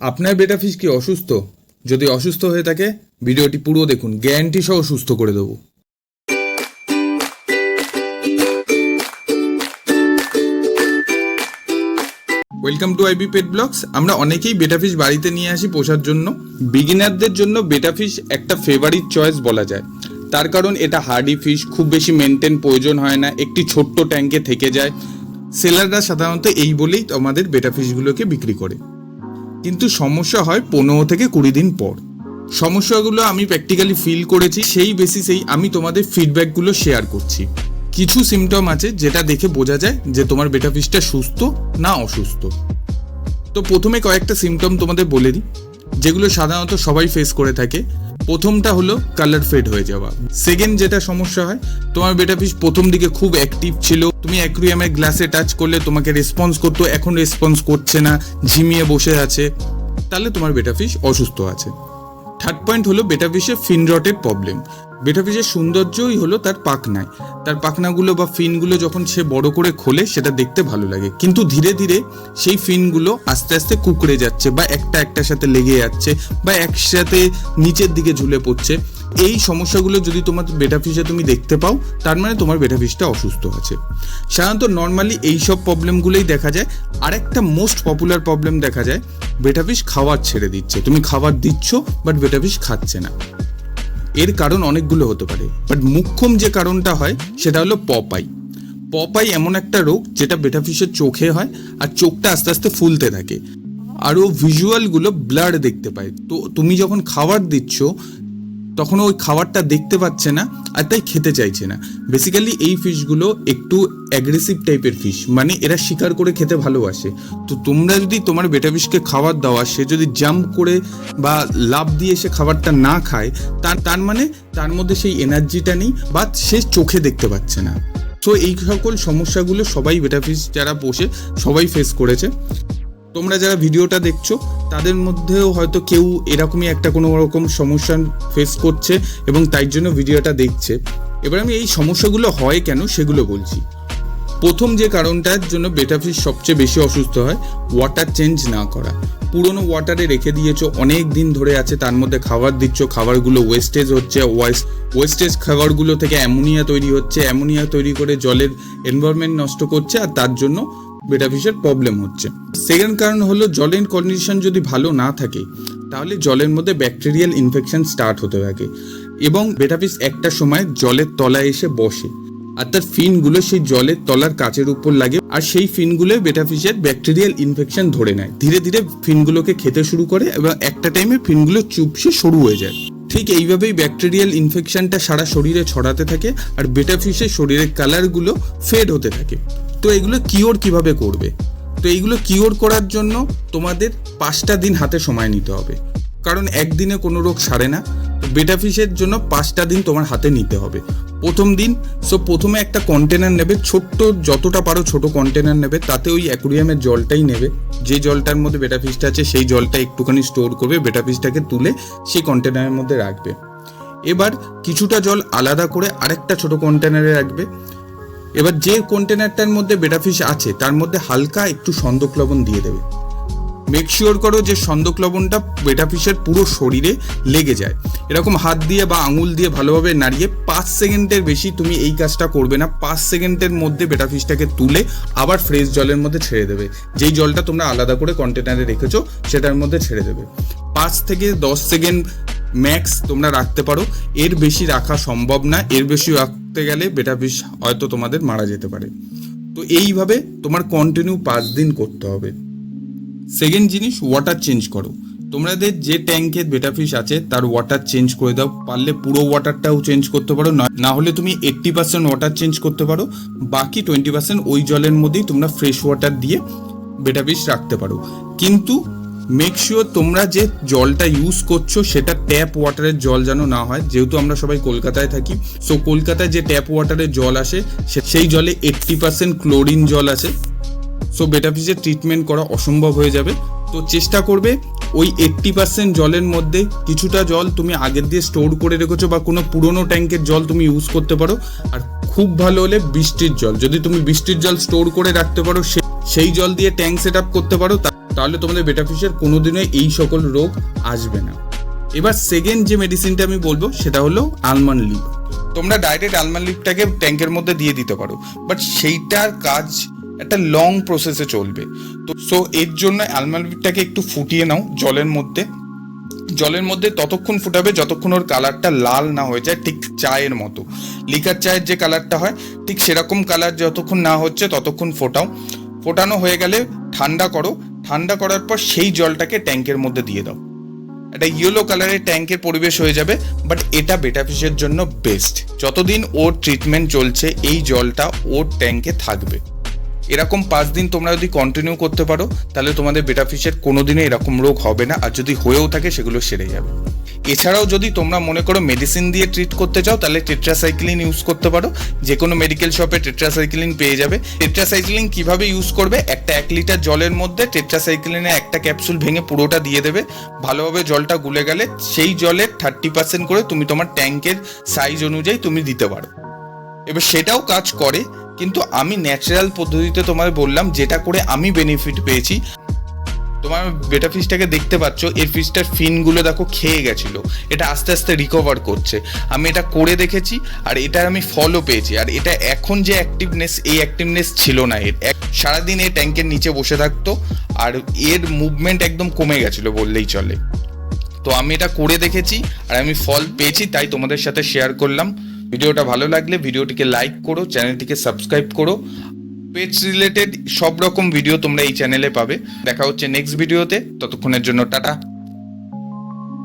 আপনার বেটা ফিশ কি অসুস্থ? যদি অসুস্থ হয়ে থাকে, ভিডিওটি পুরো দেখুন গ্যারান্টি সহ সুস্থ করে দেবো। Welcome to IB pet blogs আমরা অনেকেই বেটা ফিশ বাড়িতে নিয়ে আসি পোষার জন্য। বিগিনারদের জন্য বেটা ফিশ একটা ফেভারিট চয়েস বলা যায়। তার কারণ এটা হার্ডি ফিশ খুব বেশি মেনটেন প্রয়োজন হয় না, একটি ছোট্ট ট্যাঙ্কে থেকে যায়। সেলাররা সাধারণত এই বলেই আমাদের বেটা ফিশগুলোকে বিক্রি করে। কিন্তু সমস্যা হয় পনেরো থেকে কুড়ি দিন পর। সমস্যাগুলো আমি প্র্যাকটিক্যালি ফিল করেছি, সেই বেসিসেই আমি তোমাদের ফিডব্যাকগুলো শেয়ার করছি। কিছু সিমটম আছে যেটা দেখে বোঝা যায় যে তোমার বেটা ফিশটা সুস্থ না অসুস্থ। তো প্রথমে কয়েকটা সিমটম তোমাদের বলে দিই, যেগুলো সাধারণত সবাই ফেস করে থাকে। প্রথমটা হলো কালার ফেড হয়ে যাওয়া। সেকেন্ড যেটা সমস্যা হয়, তোমার বেটা ফিশ প্রথম দিকে খুব অ্যাক্টিভ ছিল। তুমি অ্যাকুরিয়ামের গ্লাসে টাচ করলে তোমাকে রেসপন্স করতো, এখন রেসপন্স করছে না, ঝিমিয়ে বসে আছে। তাহলে তোমার বেটা ফিশ অসুস্থ আছে। থার্ড পয়েন্ট হলো বেটা ফিশের ফিনরটের প্রবলেম বেটা ফিশের সৌন্দর্যই হলো তার পাখনায়। তার পাখনাগুলো বা ফিনগুলো যখন সে বড় করে খোলে, সেটা দেখতে ভালো লাগে। কিন্তু ধীরে ধীরে সেই ফিনগুলো আস্তে আস্তে কুকড়ে যাচ্ছে বা একটা একটার সাথে লেগে যাচ্ছে বা একসাথে নিচের দিকে ঝুলে পড়ছে। এই সমস্যাগুলো যদি তোমার বেটা ফিশে তুমি দেখতে পাও, তার মানে তোমার বেটা ফিশটা অসুস্থ আছে। সাধারণত নর্মালি এইসব প্রবলেমগুলোই দেখা যায়। আরেকটা মোস্ট পপুলার প্রবলেম দেখা যায় বেটা ফিশ খাবার ছেড়ে দিচ্ছে। তুমি খাবার দিচ্ছ, বাট বেটা ফিশ খাচ্ছে না। এর কারণ অনেকগুলো হতে পারে। বাট মুখ্যম যে কারণটা হয়, সেটা হলো পপাই। পপাই এমন একটা রোগ যেটা বেটা ফিশের চোখে হয় আর চোখটা আস্তে আস্তে ফুলতে থাকে। আরও ভিজুয়ালগুলো ব্লার দেখতে পায়। তো তুমি যখন খাবার দিচ্ছ তখন ওই খাবারটা দেখতে পাচ্ছে না আর তাই খেতে চাইছে না। বেসিক্যালি এই ফিশগুলো একটু অ্যাগ্রেসিভ টাইপের ফিশ মানে এরা শিকার করে খেতে ভালোবাসে। তো তোমরা যদি তোমার বেটা ফিশকে খাবার দেওয়া সে যদি জাম্প করে বা লাভ দিয়ে সে খাবারটা না খায়, তার তার মানে তার মধ্যে সেই এনার্জিটা নেই বা সে চোখে দেখতে পাচ্ছে না। তো এই সকল সমস্যাগুলো সবাই বেটা ফিশ যারা বসে সবাই ফেস করেছে। তোমরা যারা ভিডিওটা দেখছ, তাদের মধ্যেও হয়তো কেউ এরকমই একটা কোনো রকম সমস্যা ফেস করছে এবং তাই জন্য ভিডিওটা দেখছে। এবার আমি এই সমস্যাগুলো হয় কেন সেগুলো বলছি। প্রথম যে কারণটার জন্য বেটা ফিশ সবচেয়ে বেশি অসুস্থ হয় ওয়াটার চেঞ্জ না করা। পুরনো ওয়াটারে রেখে দিয়েছ, অনেক দিন ধরে আছে, তার মধ্যে খাবার দিচ্ছ, খাবারগুলো ওয়েস্টেজ হচ্ছে ওয়েস্ট ওয়েস্টেজ খাবারগুলো থেকে অ্যামোনিয়া তৈরি হচ্ছে অ্যামোনিয়া তৈরি করে জলের এনভায়রনমেন্ট নষ্ট করছে, আর তার জন্য বেটা ফিশের প্রবলেম হচ্ছে। সেকেন্ড কারণ হলো জলের কন্ডিশন যদি ভালো না থাকে, তাহলে জলের মধ্যে ব্যাকটেরিয়াল ইনফেকশন স্টার্ট হতে থাকে। এবং বেটা ফিশ একটা সময় জলের তলায় এসে বসে। আর তার ফিনগুলো সেই জলের তলার কাচের উপর লাগে, আর সেই ফিনগুলো বেটা ফিশের ব্যাকটেরিয়াল ইনফেকশন ধরে নেয়। ধীরে ধীরে ফিনগুলোকে খেতে শুরু করে এবং একটা টাইমে ফিনগুলো চুপসে সরু হয়ে যায়। ঠিক এইভাবেই ব্যাকটেরিয়াল ইনফেকশনটা সারা শরীরে ছড়াতে থাকে, আর বেটা ফিশের শরীরের কালারগুলো ফেড হতে থাকে। তো এগুলো কিওর কীভাবে করবে? তো এইগুলো কিওর করার জন্য তোমাদের পাঁচটা দিন হাতে সময় নিতে হবে। কারণ একদিনে কোনো রোগ সারে না। বেটা ফিশের জন্য পাঁচটা দিন তোমার হাতে নিতে হবে। প্রথম দিন সো প্রথমে একটা কন্টেনার নেবে, ছোট্ট যতটা পারো ছোট কন্টেনার নেবে, তাতে ওই অ্যাকুরিয়ামের জলটাই নেবে। যে জলটার মধ্যে বেটা ফিশটা আছে, সেই জলটা একটুখানি স্টোর করবে বেটা ফিশটাকে তুলে সেই কন্টেনারের মধ্যে রাখবে। এবার কিছুটা জল আলাদা করে আরেকটা ছোট কন্টেনারে রাখবে। এবার যে কন্টেনারটার মধ্যে বেটা ফিশ আছে, তার মধ্যে হালকা একটু সন্দক লবণ দিয়ে দেবে। মেক শিওর করো যে সন্দক লবণটা বেটা ফিশের পুরো শরীরে লেগে যায়। এরকম হাত দিয়ে বা আঙুল দিয়ে ভালোভাবে নাড়িয়ে পাঁচ সেকেন্ডের বেশি তুমি এই কাজটা করবে না। পাঁচ সেকেন্ডের মধ্যে বেটা ফিশটাকে তুলে আবার ফ্রেশ জলের মধ্যে ছেড়ে দেবে। যেই জলটা তোমরা আলাদা করে কন্টেনারে রেখেছো, সেটার মধ্যে ছেড়ে দেবে। পাঁচ থেকে দশ সেকেন্ড ম্যাক্স তোমরা রাখতে পারো। এর বেশি রাখা সম্ভব না। এর বেশি রাখতে গেলে বেটা ফিশ হয়তো তোমাদের মারা যেতে পারে। তো এইভাবে তোমার কন্টিনিউ পাঁচ দিন করতে হবে। সেকেন্ড জিনিস ওয়াটার চেঞ্জ করো। তোমাদের যে ট্যাঙ্কে বেটা ফিশ আছে, তার ওয়াটার চেঞ্জ করে দাও। পারলে পুরো ওয়াটারটাও চেঞ্জ করতে পারো। না না হলে তুমি এইট্টি পার্সেন্ট ওয়াটার চেঞ্জ করতে পারো। বাকি টোয়েন্টি পার্সেন্ট ওই জলের মধ্যেই তোমরা ফ্রেশ ওয়াটার দিয়ে বেটা ফিশ রাখতে পারো। কিন্তু মেক শিওর তোমরা যে জলটা ইউজ করছ, সেটা ট্যাপ ওয়াটারের জল যেন না হয়, যেহেতু আমরা সবাই কলকাতায় থাকি সো কলকাতায় যে ট্যাপ ওয়াটারের জল আসে সেই জলে এইট্টি পার্সেন্ট ক্লোরিন জল আছে সো বেটা ফিশের ট্রিটমেন্ট করা অসম্ভব হয়ে যাবে। তো চেষ্টা করবে, ওই এইট্টি পার্সেন্ট জলের মধ্যে কিছুটা জল তুমি আগের দিয়ে স্টোর করে রেখেছো বা কোনো পুরনো ট্যাঙ্কের জল তুমি ইউজ করতে পারো, আর খুব ভালো হলে বৃষ্টির জল। যদি তুমি বৃষ্টির জল স্টোর করে রাখতে পারো সেই জল দিয়ে ট্যাঙ্ক সেট করতে পারো তাহলে তোমাদের বেটাফিশের কোনোদিনই এই সকল রোগ আসবে না। এবার সেকেন্ড যে মেডিসিনটা আমি বলব, সেটা হলো আলমন্ড লিভ তোমরা ডাইরেক্ট আলমন্ড লিভটাকে ট্যাঙ্কের মধ্যে দিয়ে দিতে পারো বাট সেইটার কাজ একটা লং প্রসেসে চলবে। তো সো এর জন্য আলমন্ড লিভটাকে একটু ফুটিয়ে নাও জলের মধ্যে। জলের মধ্যে ততক্ষণ ফুটাবে যতক্ষণ ওর কালারটা লাল না হয়ে যায়, ঠিক চায়ের মতো। লিকার চায়ের যে কালারটা হয়, ঠিক সেরকম কালার যতক্ষণ না হচ্ছে ততক্ষণ ফোটাও। ফোটানো হয়ে গেলে ঠান্ডা করো। ঠান্ডা করার পর সেই জলটাকে ট্যাঙ্কের মধ্যে দিয়ে দাও। একটা ইয়েলো কালারের ট্যাঙ্কের পরিবেশ হয়ে যাবে বাট এটা বেটাফিশের জন্য বেস্ট যতদিন ওর ট্রিটমেন্ট চলছে, এই জলটা ওর ট্যাঙ্কে থাকবে। এরকম পাঁচ দিন তোমরা যদি কন্টিনিউ করতে পারো, তাহলে তোমাদের বেটাফিশের কোনোদিনই এরকম রোগ হবে না, আর যদি হয়েও থাকে, সেগুলো সেরে যাবে। এছাড়াও যদি তোমরা মনে করো মেডিসিন দিয়ে ট্রিট করতে চাও, তাহলে টেট্রাসাইক্লিন ইউজ করতে পারো। যে কোনো মেডিকেল শপে টেট্রাসাইক্লিন পেয়ে যাবে। টেট্রাসাইক্লিন কীভাবে ইউজ করবে? একটা এক লিটার জলের মধ্যে টেট্রাসাইক্লিনের একটা ক্যাপসুল ভেঙে পুরোটা দিয়ে দেবে। ভালোভাবে জলটা গুলে গেলে সেই জলের থার্টি পার্সেন্ট করে তুমি তোমার ট্যাঙ্কের সাইজ অনুযায়ী তুমি দিতে পারো। এবার সেটাও কাজ করে, কিন্তু আমি ন্যাচারাল পদ্ধতিতে তোমায় বললাম, যেটা করে আমি বেনিফিট পেয়েছি। তোমার বেটা ফিশটাকে দেখতে পাচ্ছ, এর ফিশটার ফিনগুলো দেখো খেয়ে গেছিল। এটা আস্তে আস্তে রিকভার করছে। আমি এটা করে দেখেছি, আর এটার আমি ফলও পেয়েছি। আর এটা এখন যে অ্যাক্টিভনেস এই অ্যাক্টিভনেস ছিল না এর। সারাদিন এই ট্যাঙ্কের নিচে বসে থাকতো, আর এর মুভমেন্ট একদম কমে গেছিল বললেই চলে। তো আমি এটা করে দেখেছি, আর আমি ফল পেয়েছি, তাই তোমাদের সাথে শেয়ার করলাম। ভিডিওটা ভালো লাগলে ভিডিওটিকে লাইক করো চ্যানেলটিকে সাবস্ক্রাইব করো পেটস রিলেটেড সব রকম ভিডিও তোমরা এই চ্যানেলে পাবে। দেখা হচ্ছে নেক্সট ভিডিওতে ততক্ষণের জন্য টাটা।